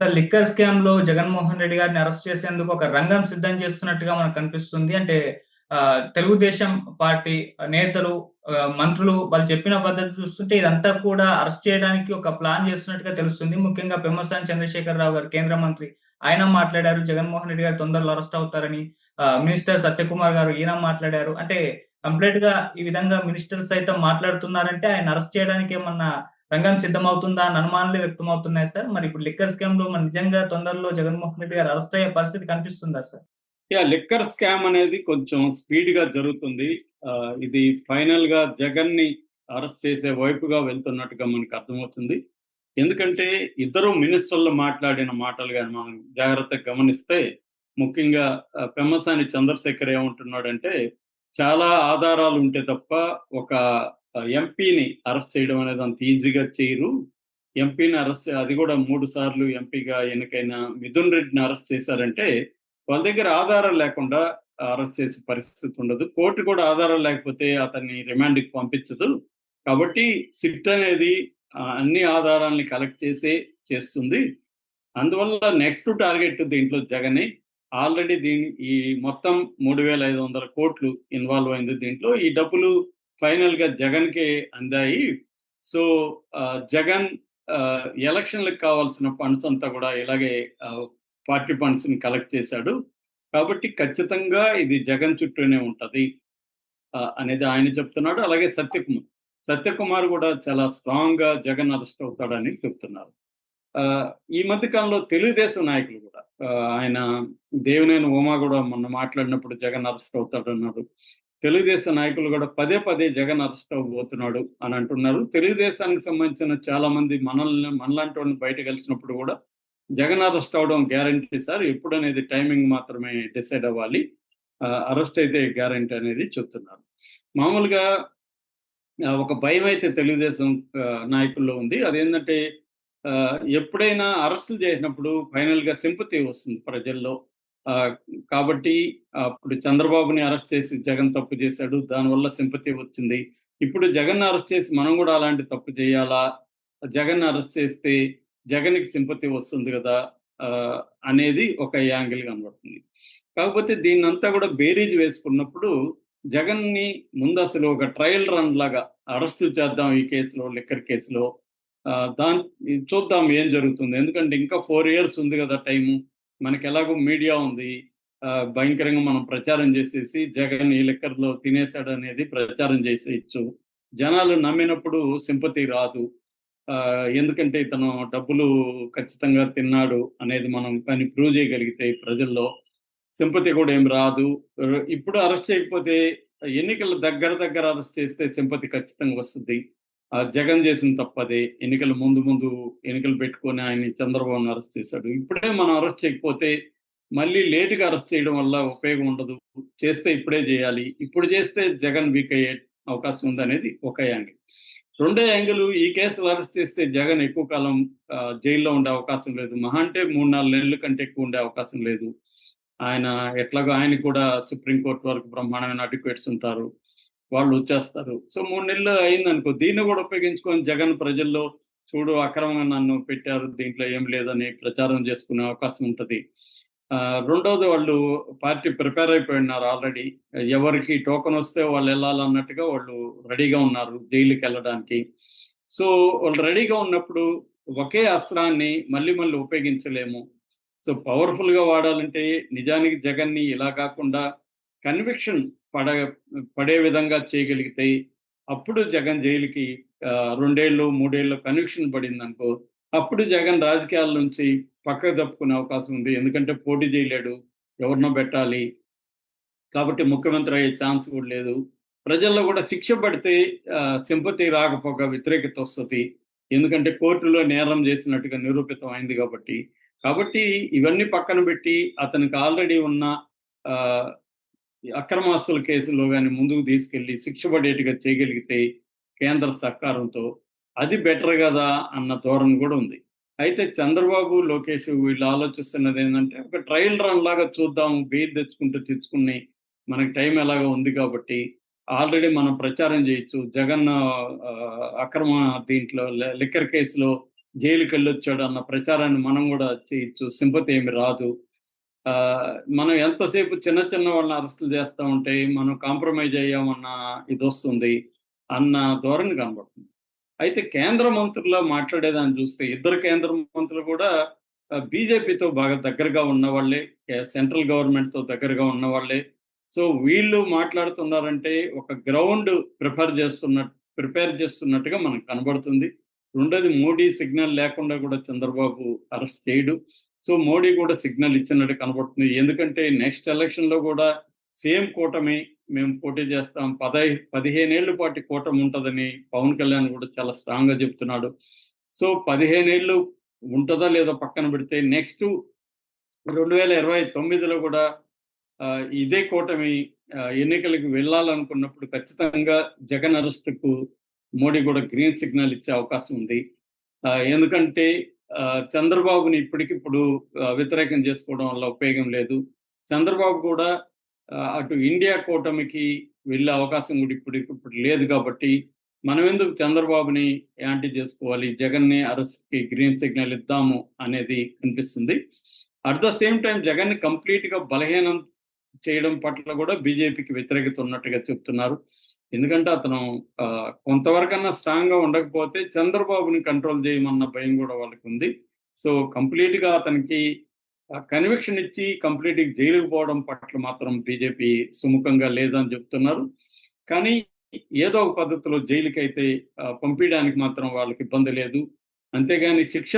Liquor స్కామ్లో జగన్మోహన్ రెడ్డి గారిని arrest చేసేందుకు ఒక రంగం సిద్ధం చేస్తున్నట్టుగా మనకు కనిపిస్తుంది. అంటే తెలుగుదేశం పార్టీ నేతలు మంత్రులు వాళ్ళు చెప్పిన పద్ధతి చూస్తుంటే ఇదంతా కూడా అరెస్ట్ చేయడానికి ఒక ప్లాన్ చేస్తున్నట్టుగా తెలుస్తుంది. ముఖ్యంగా పెమ్మసాని చంద్రశేఖర్ రావు గారు కేంద్ర మంత్రి ఆయన మాట్లాడారు. జగన్మోహన్ రెడ్డి గారు తొందరలో అరెస్ట్ అవుతారని మినిస్టర్ సత్యకుమార్ గారు ఈయన మాట్లాడారు. అంటే కంప్లీట్గా ఈ విధంగా మినిస్టర్స్ సైతం మాట్లాడుతున్నారంటే ఆయన అరెస్ట్ చేయడానికి ఏమన్నా రంగం సిద్ధమవుతుందా అని అనుమానాలు వ్యక్తమవుతున్నాయి సార్. మరి ఇప్పుడు లిక్కర్ స్కామ్లో మన నిజంగా తొందరలో జగన్మోహన్ రెడ్డి గారు అరెస్ట్ అయ్యే పరిస్థితి కనిపిస్తుందా సార్? యా లిక్కర్ స్కామ్ అనేది కొంచెం స్పీడ్గా జరుగుతుంది. ఆ, ఇది ఫైనల్గా జగన్ని అరెస్ట్ చేసే వైపుగా వెళ్తున్నట్టుగా మనకు అర్థమవుతుంది. ఎందుకంటే ఇద్దరు మినిస్టర్లు మాట్లాడిన మాటలు కానీ మనం జాగ్రత్తగా గమనిస్తే ముఖ్యంగా ఆ, పెమ్మసాని చంద్రశేఖర్ ఏమంటున్నాడంటే చాలా ఆధారాలు ఉంటే తప్ప ఒక ఎంపీని అరెస్ట్ చేయడం అనేది అంత ఈజీగా చేయరు. ఎంపీని అరెస్ట్ అది కూడా మూడు సార్లు ఎంపీగా ఎన్నికైన మిథున్ రెడ్డిని అరెస్ట్ చేశారంటే వాళ్ళ దగ్గర ఆధారం లేకుండా అరెస్ట్ చేసే పరిస్థితి ఉండదు. కోర్టు కూడా ఆధారం లేకపోతే అతన్ని రిమాండ్కి పంపించదు. కాబట్టి సిట్ అనేది అన్ని ఆధారాలని కలెక్ట్ చేసే చేస్తుంది. అందువల్ల నెక్స్ట్ టార్గెట్ దీంట్లో జగనే. ఆల్రెడీ దీని ఈ మొత్తం మూడు వేల ఐదు వందల కోట్లు ఇన్వాల్వ్ అయింది దీంట్లో. ఈ డబ్బులు ఫైనల్గా జగన్కి అందాయి. సో ఆ, జగన్ ఆ, ఎలక్షన్లకు కావాల్సిన ఫండ్స్ అంతా కూడా ఇలాగే పార్టీ ఫండ్స్ని కలెక్ట్ చేశాడు. కాబట్టి ఖచ్చితంగా ఇది జగన్ చుట్టూనే ఉంటది అనేది ఆయన చెప్తున్నాడు. అలాగే సత్యకుమార్ సత్యకుమార్ కూడా చాలా స్ట్రాంగ్గా జగన్ అరెస్ట్ అవుతాడని చెప్తున్నారు. ఆ, ఈ మధ్య కాలంలో తెలుగుదేశం నాయకులు కూడా ఆయన దేవినేని ఉమా కూడా మొన్న మాట్లాడినప్పుడు జగన్ అరెస్ట్ అవుతాడు అన్నారు తెలుగుదేశం నాయకులు కూడా పదే పదే జగన్ అరెస్ట్ అవ్వబోతున్నాడు అని అంటున్నారు. తెలుగుదేశానికి సంబంధించిన చాలా మంది మనల్ని మనలాంటి వాళ్ళని బయట కలిసినప్పుడు కూడా జగన్ అరెస్ట్ అవడం గ్యారంటీ సార్. ఎప్పుడు అనేది టైమింగ్ మాత్రమే డిసైడ్ అవ్వాలి. అరెస్ట్ అయితే గ్యారంటీ అనేది చెప్తున్నారు. మామూలుగా ఒక భయం అయితే తెలుగుదేశం నాయకుల్లో ఉంది. అదేంటంటే ఆ, ఎప్పుడైనా అరెస్టులు చేసినప్పుడు ఫైనల్గా సింపతి వస్తుంది ప్రజల్లో. కాబట్టి అప్పుడు చంద్రబాబుని అరెస్ట్ చేసి జగన్ తప్పు చేశాడు. దానివల్ల సింపతి వచ్చింది. ఇప్పుడు జగన్ అరెస్ట్ చేసి మనం కూడా అలాంటి తప్పు చేయాలా? జగన్ అరెస్ట్ చేస్తే జగన్కి సింపతి వస్తుంది కదా? ఆ, అనేది ఒక యాంగిల్ కనబడుతుంది. కాకపోతే దీన్నంతా కూడా బేరీజ్ వేసుకున్నప్పుడు జగన్ని ముందు అసలు ఒక ట్రయల్ రన్ లాగా అరెస్ట్ చేద్దాం ఈ కేసులో లిక్కర్ కేసులో. దాని చూద్దాం ఏం జరుగుతుంది. ఎందుకంటే ఇంకా ఫోర్ ఇయర్స్ ఉంది కదా టైము. మనకి ఎలాగో మీడియా ఉంది. ఆ, భయంకరంగా మనం ప్రచారం చేసేసి జగన్ ఈ లెక్కర్లో తినేశాడు అనేది ప్రచారం చేసేయచ్చు జనాలు నమ్మినప్పుడు సింపతి రాదు. ఆ, ఎందుకంటే ఇతను డబ్బులు ఖచ్చితంగా తిన్నాడు అనేది మనం కానీ ప్రూవ్ చేయగలిగితే ప్రజల్లో సింపతి కూడా ఏం రాదు. ఇప్పుడు అరెస్ట్ చేయకపోతే ఎన్నికల దగ్గర దగ్గర అరెస్ట్ చేస్తే సింపతి ఖచ్చితంగా వస్తుంది. జగన్ చేసిన తప్పదే. ఎన్నికల ముందు ముందు ఎన్నికలు పెట్టుకొని ఆయన చంద్రబాబును అరెస్ట్ చేశాడు. ఇప్పుడే మనం అరెస్ట్ చేయకపోతే మళ్ళీ లేటుగా అరెస్ట్ చేయడం వల్ల ఉపయోగం ఉండదు. చేస్తే ఇప్పుడే చేయాలి. ఇప్పుడు చేస్తే జగన్ వీక్ అయ్యే అవకాశం ఉందనేది ఒక యాంగిల్. రెండో యాంగిల్ ఈ కేసులు అరెస్ట్ చేస్తే జగన్ ఎక్కువ కాలం జైల్లో ఉండే అవకాశం లేదు. మహా అంటే మూడు నాలుగు నెలల కంటే ఎక్కువ ఉండే అవకాశం లేదు. ఆయన ఎట్లాగో ఆయన కూడా సుప్రీంకోర్టు వరకు బ్రహ్మాండమైన అడ్వకేట్స్ ఉంటారు. వాళ్ళు వచ్చేస్తారు. సో మూడు నెలలు అయిందనుకో దీన్ని కూడా ఉపయోగించుకొని జగన్ ప్రజల్లో చూడు అక్రమంగా నన్ను పెట్టారు దీంట్లో ఏం లేదని ప్రచారం చేసుకునే అవకాశం ఉంటుంది. ఆ, రెండవది వాళ్ళు పార్టీ ప్రిపేర్ అయిపోయి ఉన్నారు ఆల్రెడీ. ఎవరికి టోకెన్ వస్తే వాళ్ళు వెళ్ళాలన్నట్టుగా వాళ్ళు రెడీగా ఉన్నారు జైలుకి వెళ్ళడానికి. సో వాళ్ళు రెడీగా ఉన్నప్పుడు ఒకే అస్త్రాన్ని మళ్ళీ మళ్ళీ ఉపయోగించలేము. సో పవర్ఫుల్గా వాడాలంటే నిజానికి జగన్ని ఇలా కాకుండా కన్విక్షన్ పడ పడే విధంగా చేయగలిగితే అప్పుడు జగన్ జైలుకి రెండేళ్ళు మూడేళ్ళు కన్విక్షన్ పడింది అనుకో అప్పుడు జగన్ రాజకీయాల నుంచి పక్కకు తప్పుకునే అవకాశం ఉంది. ఎందుకంటే పోటీ చేయలేడు ఎవరినో పెట్టాలి. కాబట్టి ముఖ్యమంత్రి అయ్యే ఛాన్స్ కూడా లేదు. ప్రజల్లో కూడా శిక్ష పడితే సింపతి రాకపోగా వ్యతిరేకత వస్తుంది. ఎందుకంటే కోర్టులో నేరం చేసినట్టుగా నిరూపితం అయింది కాబట్టి. కాబట్టి ఇవన్నీ పక్కన పెట్టి అతనికి ఆల్రెడీ ఉన్న ఆ, అక్రమాస్తుల కేసులో కానీ ముందుకు తీసుకెళ్ళి శిక్ష పడేట్టుగా చేయగలిగితే కేంద్ర సహకారంతో అది బెటర్ కదా అన్న ధోరణి కూడా ఉంది. అయితే చంద్రబాబు లోకేష్ వీళ్ళు ఆలోచిస్తున్నది ఏంటంటే ఒక ట్రయల్ రన్ లాగా చూద్దాం బెయిల్ తెచ్చుకుంటూ తెచ్చుకుని మనకి టైం ఎలాగో ఉంది కాబట్టి ఆల్రెడీ మనం ప్రచారం చేయొచ్చు. జగన్ అక్రమ దీంట్లో లిక్కర్ కేసులో జైలుకి వెళ్ళొచ్చాడు అన్న ప్రచారాన్ని మనం కూడా చేయొచ్చు. సింపతి ఏమి రాదు. మనం ఎంతసేపు చిన్న చిన్న వాళ్ళని అరెస్టులు చేస్తూ ఉంటే మనం కాంప్రమైజ్ అయ్యామన్న ఇది వస్తుంది అన్న ధోరణి కనబడుతుంది. అయితే కేంద్ర మంత్రుల్లో మాట్లాడేదాన్ని చూస్తే ఇద్దరు కేంద్ర మంత్రులు కూడా బీజేపీతో బాగా దగ్గరగా ఉన్నవాళ్ళే సెంట్రల్ గవర్నమెంట్తో దగ్గరగా ఉన్నవాళ్ళే. సో వీళ్ళు మాట్లాడుతున్నారంటే ఒక గ్రౌండ్ ప్రిపేర్ చేస్తున్న ప్రిపేర్ చేస్తున్నట్టుగా మనకు కనబడుతుంది. రెండోది మోడీ సిగ్నల్ లేకుండా కూడా చంద్రబాబు అరెస్ట్ చేయడు. సో మోడీ కూడా సిగ్నల్ ఇచ్చినట్టు కనబడుతుంది ఎందుకంటే నెక్స్ట్ ఎలక్షన్లో కూడా సేమ్ కూటమి మేము పోటీ చేస్తాం. పదై పదిహేనేళ్ళ పాటు కూటమి ఉంటుందని పవన్ కళ్యాణ్ కూడా చాలా స్ట్రాంగ్గా చెప్తున్నాడు. సో పదిహేనేళ్ళు ఉంటుందా లేదో పక్కన పెడితే నెక్స్ట్ రెండు వేల ఇరవై తొమ్మిదిలో కూడా ఇదే కూటమి ఎన్నికలకు వెళ్ళాలనుకున్నప్పుడు ఖచ్చితంగా జగన్ అరెస్టుకు మోడీ కూడా గ్రీన్ సిగ్నల్ ఇచ్చే అవకాశం ఉంది. ఎందుకంటే చంద్రబాబుని ఇప్పటికిప్పుడు వ్యతిరేకం చేసుకోవడం వల్ల ఉపయోగం లేదు. చంద్రబాబు కూడా అటు ఇండియా కూటమికి వెళ్ళే అవకాశం కూడా ఇప్పుడు ఇప్పుడు లేదు కాబట్టి మనం ఎందుకు చంద్రబాబుని యాంటీ చేసుకోవాలి? జగన్ని అరెస్ట్కి గ్రీన్ సిగ్నల్ ఇద్దాము అనేది కనిపిస్తుంది at the same time Jagan కంప్లీట్గా బలహీనం చేయడం పట్ల కూడా బీజేపీకి వ్యతిరేకత ఉన్నట్టుగా చెప్తున్నారు. ఎందుకంటే అతను కొంతవరకన్నా స్ట్రాంగ్గా ఉండకపోతే చంద్రబాబుని కంట్రోల్ చేయమన్న భయం కూడా వాళ్ళకి ఉంది సో కంప్లీట్గా అతనికి కన్విక్షన్ ఇచ్చి కంప్లీట్ జైలుకు పోవడం పట్ల మాత్రం బీజేపీ సుముఖంగా లేదని చెప్తున్నారు. కానీ ఏదో ఒక పద్ధతిలో జైలుకి అయితే పంపించడానికి మాత్రం వాళ్ళకి ఇబ్బంది లేదు. అంతేగాని శిక్ష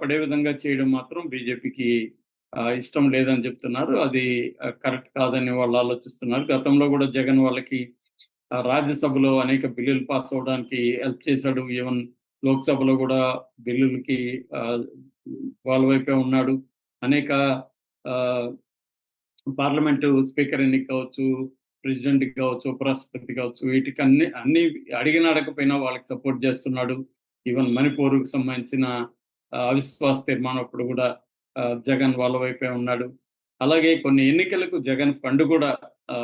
పడే విధంగా చేయడం మాత్రం బీజేపీకి ఇష్టం లేదని చెప్తున్నారు. అది కరెక్ట్ కాదని వాళ్ళు ఆలోచిస్తున్నారు. గతంలో కూడా జగన్ వాళ్ళకి రాజ్యసభలో అనేక బిల్లులు పాస్ అవడానికి హెల్ప్ చేశాడు. ఈవెన్ లోక్సభలో కూడా బిల్లులకి ఆ, వాళ్ళ వైపే ఉన్నాడు. అనేక ఆ, పార్లమెంటు స్పీకర్ ఎన్నిక కావచ్చు ప్రెసిడెంట్ కావచ్చు ఉపరాష్ట్రపతి కావచ్చు వీటికి అన్ని అన్ని అడిగిన అడగకపోయినా వాళ్ళకి సపోర్ట్ చేస్తున్నాడు. ఈవెన్ మణిపూర్కి సంబంధించిన అవిశ్వాస తీర్మానం అప్పుడు కూడా జగన్ వాళ్ళ వైపే ఉన్నాడు. అలాగే కొన్ని ఎన్నికలకు జగన్ ఫండ్ కూడా ఆ,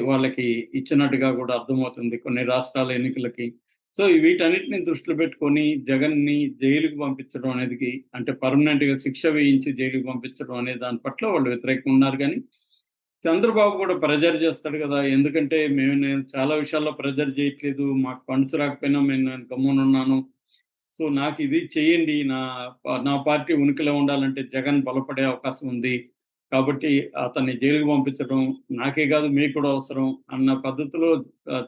వాళ్ళకి ఇచ్చినట్టుగా కూడా అర్థమవుతుంది కొన్ని రాష్ట్రాల ఎన్నికలకి. సో వీటన్నిటిని దృష్టిలో పెట్టుకొని జగన్ని జైలుకు పంపించడం అనేది అంటే పర్మనెంట్గా శిక్ష వేయించి జైలుకు పంపించడం అనే దాని పట్ల వాళ్ళు వ్యతిరేకంగా ఉన్నారు కానీ చంద్రబాబు కూడా ప్రెజర్ చేస్తాడు కదా. ఎందుకంటే మేము నేను చాలా విషయాల్లో ప్రెజర్ చేయట్లేదు మాకు ఫండ్స్ రాకపోయినా మేము నేను గమ్మునున్నాను సో నాకు ఇది చేయండి నా నా పార్టీ ఉనికిలో ఉండాలంటే జగన్ బలపడే అవకాశం ఉంది. కాబట్టి అతన్ని జైలుకు పంపించడం నాకే కాదు మీకు కూడా అవసరం అన్న పద్ధతిలో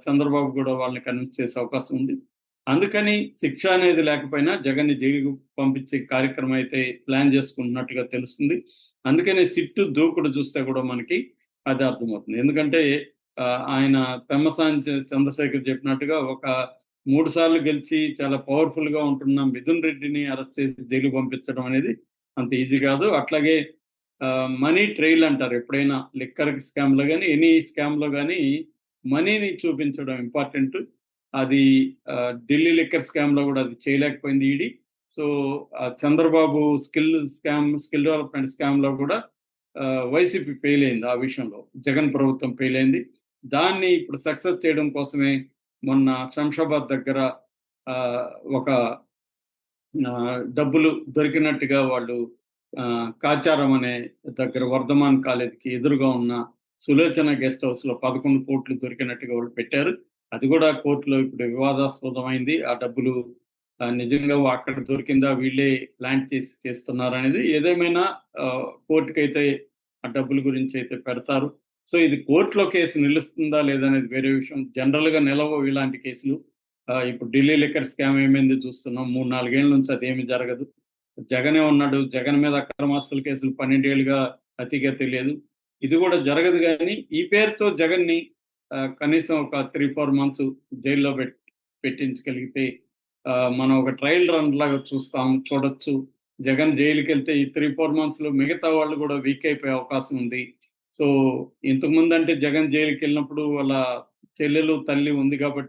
చంద్రబాబు కూడా వాళ్ళని కన్విన్స్ చేసే అవకాశం ఉంది. అందుకని శిక్ష అనేది లేకపోయినా జగన్ని జైలుకు పంపించే కార్యక్రమం అయితే ప్లాన్ చేసుకుంటున్నట్టుగా తెలుస్తుంది. అందుకనే సిట్టు దూకుడు చూస్తే కూడా మనకి అది అర్థమవుతుంది. ఎందుకంటే ఆయన పెమ్మసాని చంద్రశేఖర్ చెప్పినట్టుగా ఒక మూడు సార్లు గెలిచి చాలా పవర్ఫుల్గా ఉంటున్న మిథున్ రెడ్డిని అరెస్ట్ చేసి జైలు పంపించడం అనేది అంత ఈజీ కాదు. అట్లాగే మనీ ట్రైల్ అంటారు ఎప్పుడైనా లిక్కర్ స్కామ్లో కానీ ఎనీ స్కామ్లో కానీ మనీని చూపించడం ఇంపార్టెంట్. అది ఢిల్లీ లిక్కర్ స్కామ్లో కూడా అది చేయలేకపోయింది ED. So Chandrababu skill scam skill development స్కామ్లో కూడా వైసీపీ ఫెయిల్ అయింది ఆ విషయంలో. జగన్ ప్రభుత్వం ఫెయిల్ అయింది. దాన్ని ఇప్పుడు సక్సెస్ చేయడం కోసమే మొన్న శంషాబాద్ దగ్గర ఆ, ఒక డబ్బులు దొరికినట్టుగా వాళ్ళు కాచారం అనే దగ్గర వర్ధమాన్ కాలేజీకి ఎదురుగా ఉన్న సులోచన గెస్ట్ హౌస్లో పదకొండు కోట్లు దొరికినట్టుగా వాళ్ళు పెట్టారు. అది కూడా కోర్టులో ఇప్పుడు వివాదాస్పదమైంది. ఆ డబ్బులు నిజంగా అక్కడ దొరికిందా వీళ్ళే ప్లాంట్ చేసి చేస్తున్నారు అనేది ఏదేమైనా కోర్టుకైతే ఆ డబ్బుల గురించి అయితే పెడతారు. సో ఇది కోర్టులో కేసు నిలుస్తుందా లేదనేది వేరే విషయం. జనరల్గా నిలవ ఇలాంటి కేసులు. ఇప్పుడు ఢిల్లీ లిక్కర్ స్కామ్ ఏమైంది చూస్తున్నాం. మూడు నాలుగేళ్ళ నుంచి అదేమి జరగదు. జగనే ఉన్నాడు జగన్ మీద అక్రమాస్తుల కేసులు పన్నెండేళ్ళుగా అతిగా తెలియదు. ఇది కూడా జరగదు కానీ ఈ పేరుతో జగన్ని కనీసం ఒక త్రీ ఫోర్ మంత్స్ జైల్లో పెట్టించగలిగితే ఆ, మనం ఒక ట్రయల్ రన్ లాగా చూస్తాం చూడొచ్చు. జగన్ జైలుకి వెళ్తే ఈ త్రీ ఫోర్ మంత్స్లో మిగతా వాళ్ళు కూడా వీక్ అయిపోయే అవకాశం ఉంది. సో ఇంతకు ముందు అంటే జగన్ జైలుకి వెళ్ళినప్పుడు వాళ్ళ చెల్లెలు తల్లి ఉంది కాబట్టి